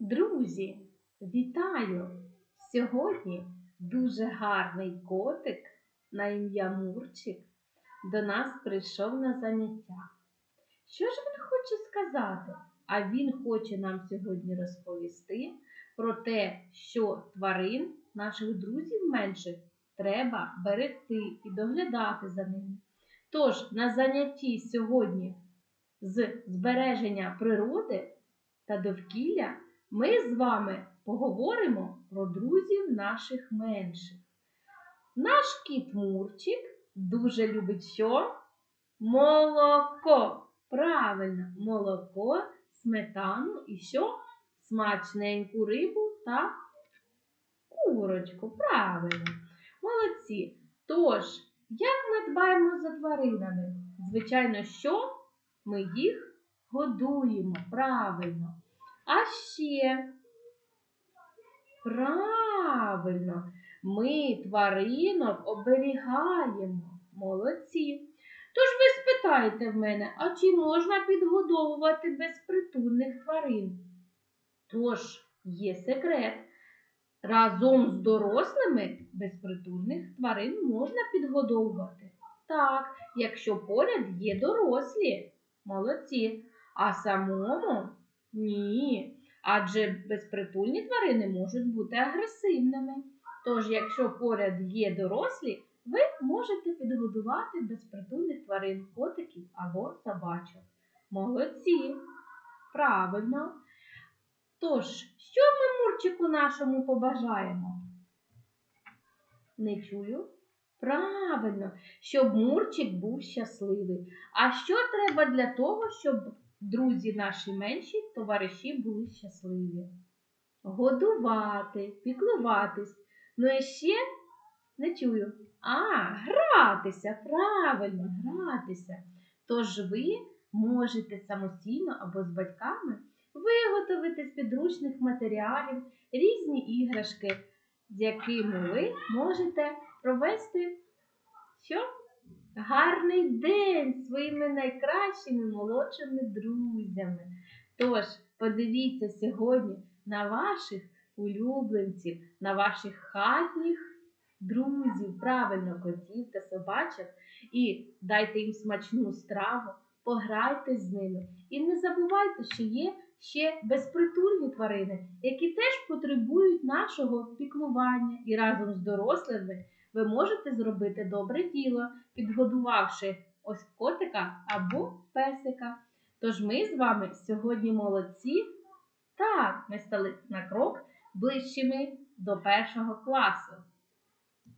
Друзі, вітаю! Сьогодні дуже гарний котик на ім'я Мурчик до нас прийшов на заняття. Що ж він хоче сказати? А він хоче нам сьогодні розповісти про те, що тварин, наших друзів менших, треба берегти і доглядати за ними. Тож на занятті сьогодні з збереження природи та довкілля ми з вами поговоримо про друзів наших менших. Наш кіт Мурчик дуже любить що? Молоко. Правильно, молоко, сметану і що? Смачненьку рибу та курочку. Правильно. Молодці. Тож, як ми дбаємо за тваринами? Звичайно, що ми їх годуємо. Правильно. А ще правильно, ми тваринок оберігаємо. Молодці. Тож ви спитаєте в мене, а чи можна підгодовувати безпритульних тварин? Тож є секрет. Разом з дорослими безпритульних тварин можна підгодовувати. Так, якщо поряд є дорослі. Молодці. А самому ні. Адже безпритульні тварини можуть бути агресивними. Тож, якщо поряд є дорослі, ви можете підгодувати безпритульних тварин, котиків або собачок. Молодці. Правильно. Тож, що ми Мурчику нашому побажаємо? Не чую. Правильно, щоб Мурчик був щасливий. А що треба для того, щоб друзі наші менші, товариші були щасливі? Годувати, піклуватись. Ну і ще не чую. А, гратися, правильно, гратися. Тож ви можете самостійно або з батьками виготовити з підручних матеріалів різні іграшки, з якими ви можете провести що? Гарний день своїми найкращими молодшими друзями. Тож, подивіться сьогодні на ваших улюбленців, на ваших хатніх друзів, правильно, котів та собачок, і дайте їм смачну страву, пограйте з ними. І не забувайте, що є ще безпритульні тварини, які теж потребують нашого піклування і разом з дорослими ви можете зробити добре діло, підгодувавши ось котика або песика. Тож ми з вами сьогодні молодці. Так, ми стали на крок ближчими до першого класу.